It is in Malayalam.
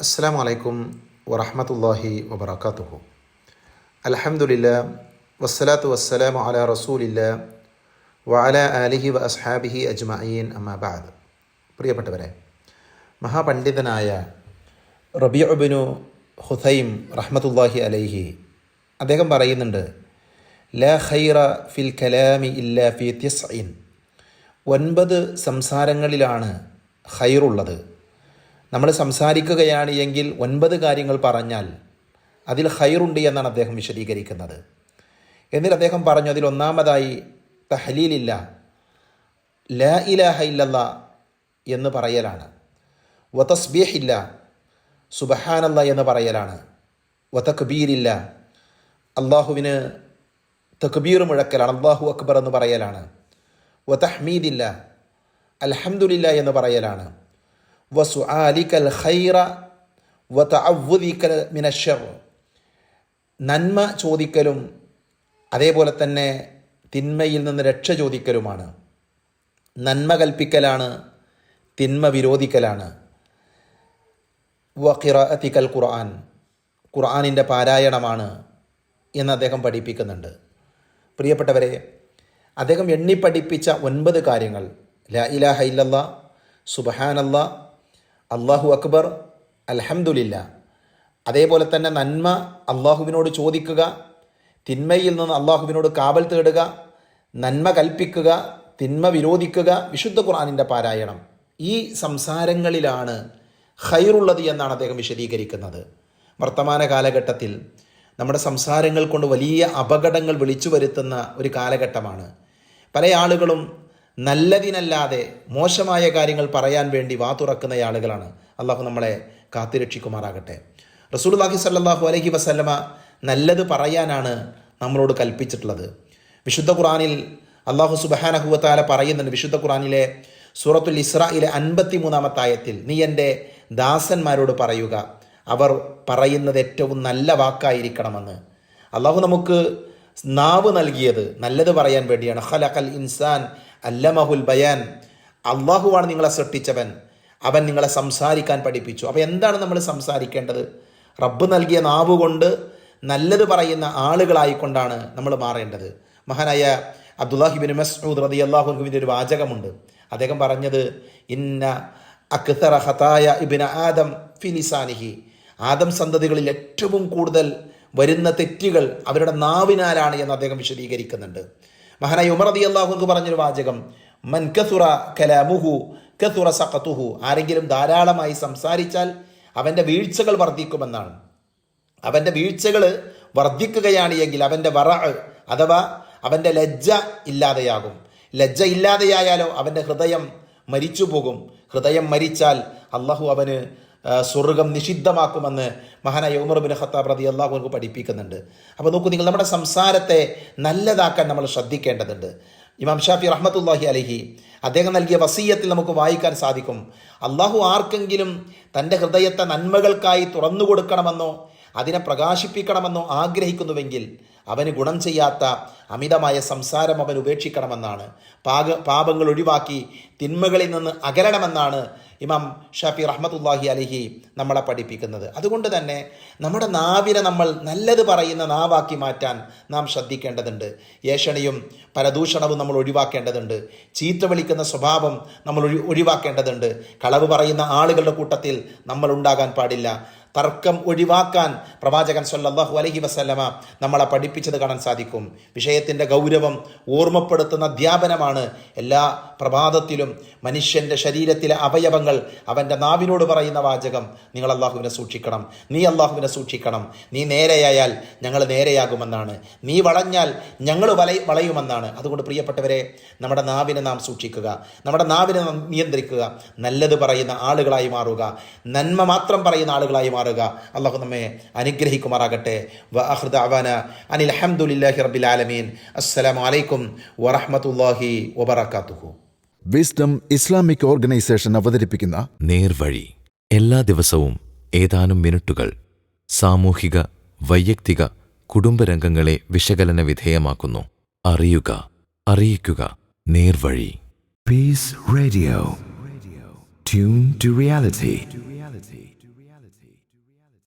അസ്സാം വലൈക്കും വറഹമത്തല്ലാഹി വബർക്കാത്തുഹു അലഹമുല്ല വസ്സലാത്തു വസ്സലാം അല റസൂലില്ല വഅല അലിഹി വ അസ്ഹാബിഹി അജ്മഅീൻ അമ്മാബാദ് പ്രിയപ്പെട്ടവരെ മഹാപണ്ഡിതനായ റബിയുബിനു ഹുസൈം റഹ്മത്തുല്ലാഹി അലൈഹി അദ്ദേഹം പറയുന്നുണ്ട് ല ഖൈറ ഫിൽ കലാമി ഇല്ല ഫി തിസ്ഇൻ. ഒൻപത് സംസാരങ്ങളിലാണ് ഖൈറുള്ളത്. നമ്മൾ സംസാരിക്കുകയാണ് എങ്കിൽ ഒൻപത് കാര്യങ്ങൾ പറഞ്ഞാൽ അതിൽ ഹൈറുണ്ട് എന്നാണ് അദ്ദേഹം വിശദീകരിക്കുന്നത്. എന്നിട്ട് അദ്ദേഹം പറഞ്ഞു അതിൽ ഒന്നാമതായി തഹലീലില്ല ല ഇലാഹ ഇല്ലല്ല എന്ന് പറയലാണ്. വതസ്ബീഹില്ല സുബഹാനല്ല എന്ന് പറയലാണ്. വതക്ബീരില്ല അള്ളാഹുവിന് തക്ബീർ മുഴക്കലാണ് അള്ളാഹു അക്ബർ എന്ന് പറയലാണ്. വതഹ്മീദില്ല അലഹമുല്ല എന്ന് പറയലാണ്. വസുആലിക്കൽ നന്മ ചോദിക്കലും അതേപോലെ തന്നെ തിന്മയിൽ നിന്ന് രക്ഷ ചോദിക്കലുമാണ്. നന്മ കൽപ്പിക്കലാണ് തിന്മ വിരോധിക്കലാണ്. വഖിറത്തിക്കൽ ഖുർആൻ ഖുർആാനിന്റെ പാരായണമാണ് എന്ന് അദ്ദേഹം പഠിപ്പിക്കുന്നുണ്ട്. പ്രിയപ്പെട്ടവരെ അദ്ദേഹം എണ്ണി പഠിപ്പിച്ച ഒൻപത് കാര്യങ്ങൾ. ലാ ഇലാഹ ഇല്ലല്ല സുബഹാനല്ല അള്ളാഹു അക്ബർ അലഹമുല്ല അതേപോലെ തന്നെ നന്മ അള്ളാഹുവിനോട് ചോദിക്കുക തിന്മയിൽ നിന്ന് അള്ളാഹുവിനോട് കാവൽ തേടുക നന്മ കൽപ്പിക്കുക തിന്മ വിരോധിക്കുക വിശുദ്ധ ഖുർആാനിന്റെ പാരായണം. ഈ സംസാരങ്ങളിലാണ് ഹൈറുള്ളത് എന്നാണ് അദ്ദേഹം വിശദീകരിക്കുന്നത്. വർത്തമാന കാലഘട്ടത്തിൽ നമ്മുടെ സംസാരങ്ങൾ കൊണ്ട് വലിയ അപകടങ്ങൾ വിളിച്ചു വരുത്തുന്ന ഒരു കാലഘട്ടമാണ്. പല ആളുകളും നല്ലതിനല്ലാതെ മോശമായ കാര്യങ്ങൾ പറയാൻ വേണ്ടി വാ തുറക്കുന്ന ആളുകളാണ്. അള്ളാഹു നമ്മളെ കാത്തുരക്ഷിക്കുമാറാകട്ടെ റസൂൽല്ലാഹി സല്ലാഹു അലഹി വസല്ലമ നല്ലത് പറയാനാണ് നമ്മളോട് കൽപ്പിച്ചിട്ടുള്ളത്. വിശുദ്ധ ഖുറാനിൽ അള്ളാഹു സുബഹാനഹുവത്താല പറയുന്നുണ്ട്. വിശുദ്ധ ഖുറാനിലെ സൂറത്തുൽ ഇസ്രയിലെ അൻപത്തി മൂന്നാമത്തായത്തിൽ നീ എന്റെ ദാസന്മാരോട് പറയുക. അവർ പറയുന്നത് ഏറ്റവും നല്ല വാക്കായിരിക്കണമെന്ന്. അള്ളാഹു നമുക്ക് നാവ് നൽകിയത് നല്ലത് പറയാൻ വേണ്ടിയാണ്. ഹലഖൽ ഇൻസാൻ അല്ലമഹുൽ ബയാൻ. അള്ളാഹുവാണ് നിങ്ങളെ സൃഷ്ടിച്ചവൻ. അവൻ നിങ്ങളെ സംസാരിക്കാൻ പഠിപ്പിച്ചു. അപ്പോൾ എന്താണ് നമ്മൾ സംസാരിക്കേണ്ടത്? റബ്ബ് നൽകിയ നാവ് കൊണ്ട് നല്ലത് പറയുന്ന ആളുകളായിക്കൊണ്ടാണ് നമ്മൾ മാറേണ്ടത്. മഹാനായ അബ്ദുല്ലാഹിബിൻ മസ്ഊദ് റതി അള്ളാഹുബിന്റെ ഒരു വാചകമുണ്ട്. അദ്ദേഹം പറഞ്ഞത് ഇന്ന അക്തറ ഹതായ ഇബിൻ ആദം ഫിലിസാനിഹി ആദം സന്തതികളിൽ ഏറ്റവും കൂടുതൽ വരുന്ന തെറ്റുകൾ അവരുടെ നാവിനാലാണ് എന്ന് അദ്ദേഹം വിശദീകരിക്കുന്നുണ്ട്. മഹാനായ ഉമർ അതി അള്ളാഹുക്ക് പറഞ്ഞൊരു വാചകം മൻ കസുറ കലാമുഹു കസുറ സഖത്തുഹു. ആരെങ്കിലും ധാരാളമായി സംസാരിച്ചാൽ അവന്റെ വീഴ്ചകൾ വർദ്ധിക്കുമെന്നാണ്. അവന്റെ വീഴ്ചകൾ വർദ്ധിക്കുകയാണ് എങ്കിൽ അവന്റെ വറ അഥവാ അവന്റെ ലജ്ജ ഇല്ലാതെയാകും. ലജ്ജ ഇല്ലാതെയായാലോ അവന്റെ ഹൃദയം മരിച്ചു പോകും ഹൃദയം മരിച്ചാൽ അള്ളാഹു അവന് സ്വർഗം നിഷിദ്ധമാക്കുമെന്ന് മഹാനായ ഉമർ ബിൻ ഖത്താബ് റതി അള്ളാഹുർക്ക് പഠിപ്പിക്കുന്നുണ്ട്. അപ്പോൾ നോക്കൂ നിങ്ങൾ നമ്മുടെ സംസാരത്തെ നല്ലതാക്കാൻ നമ്മൾ ശ്രദ്ധിക്കേണ്ടതുണ്ട്. ഇമാം ഷാഫി റഹ്മത്തുല്ലാഹി അലഹി അദ്ദേഹം നൽകിയ വസീയത്തിൽ നമുക്ക് വായിക്കാൻ സാധിക്കും. അള്ളാഹു ആർക്കെങ്കിലും തന്റെ ഹൃദയത്തെ നന്മകൾക്കായി തുറന്നു കൊടുക്കണമെന്നോ അതിനെ പ്രകാശിപ്പിക്കണമെന്നോ ആഗ്രഹിക്കുന്നുവെങ്കിൽ അവന് ഗുണം ചെയ്യാത്ത അമിതമായ സംസാരം അവൻ ഉപേക്ഷിക്കണമെന്നാണ്. പാക പാപങ്ങൾ ഒഴിവാക്കി തിന്മകളിൽ നിന്ന് അകലണമെന്നാണ് ഇമാം ഷാഫി റഹ്മത്തുല്ലാഹി അലഹി നമ്മളെ പഠിപ്പിക്കുന്നത്. അതുകൊണ്ട് തന്നെ നമ്മുടെ നാവിനെ നമ്മൾ നല്ലത് പറയുന്ന നാവാക്കി മാറ്റാൻ നാം ശ്രദ്ധിക്കേണ്ടതുണ്ട്. ഏഷണിയും പരദൂഷണവും നമ്മൾ ഒഴിവാക്കേണ്ടതുണ്ട്. ചീത്ത വിളിക്കുന്ന സ്വഭാവം നമ്മൾ ഒഴി ഒഴിവാക്കേണ്ടതുണ്ട്. കളവ് പറയുന്ന ആളുകളുടെ കൂട്ടത്തിൽ നമ്മൾ ഉണ്ടാകാൻ പാടില്ല. തർക്കം ഒഴിവാക്കാൻ പ്രവാചകൻ സല്ലല്ലാഹു അലഹി വസല്ലമ നമ്മളെ പഠിപ്പിച്ചത് കാണാൻ സാധിക്കും. വിഷയത്തിന്റെ ഗൗരവം ഓർമ്മപ്പെടുത്തുന്ന അധ്യാപനമാണ് എല്ലാ പ്രഭാതത്തിലും മനുഷ്യന്റെ ശരീരത്തിലെ അവയവങ്ങൾ അവന്റെ നാവിനോട് പറയുന്ന വാചകം. നിങ്ങൾ അള്ളാഹുവിനെ സൂക്ഷിക്കണം. നീ അള്ളാഹുവിനെ സൂക്ഷിക്കണം. നീ നേരെയായാൽ ഞങ്ങൾ നേരെയാകുമെന്നാണ്. നീ വളഞ്ഞാൽ ഞങ്ങൾ വള വളയുമെന്നാണ്. അതുകൊണ്ട് പ്രിയപ്പെട്ടവരെ നമ്മുടെ നാവിനെ നാം സൂക്ഷിക്കുക. നമ്മുടെ നാവിനെ നിയന്ത്രിക്കുക. നല്ലത് പറയുന്ന ആളുകളായി മാറുക. നന്മ മാത്രം പറയുന്ന ആളുകളായി മാറുക. അള്ളാഹു നമ്മെ അനുഗ്രഹിക്കുമാറാകട്ടെ. വഅഹ്ദ അവാന അനിൽ അഹമ്മദുലില്ലാഹി റബ്ബിൽ ആലമീൻ. അസ്സലാമു അലൈക്കും വറഹ്മത്തുള്ളാഹി വബറകാതുഹു. വിസ്ഡം ഇസ്ലാമിക് ഓർഗനൈസേഷൻ അവതരിപ്പിക്കുന്ന നേർവഴി. എല്ലാ ദിവസവും ഏതാനും മിനിറ്റുകൾ സാമൂഹിക വൈയക്തിക കുടുംബരംഗങ്ങളെ വിശകലന വിധേയമാക്കുന്നു. അറിയുക അറിയിക്കുക. നേർവഴി. Peace radio tune to reality. humility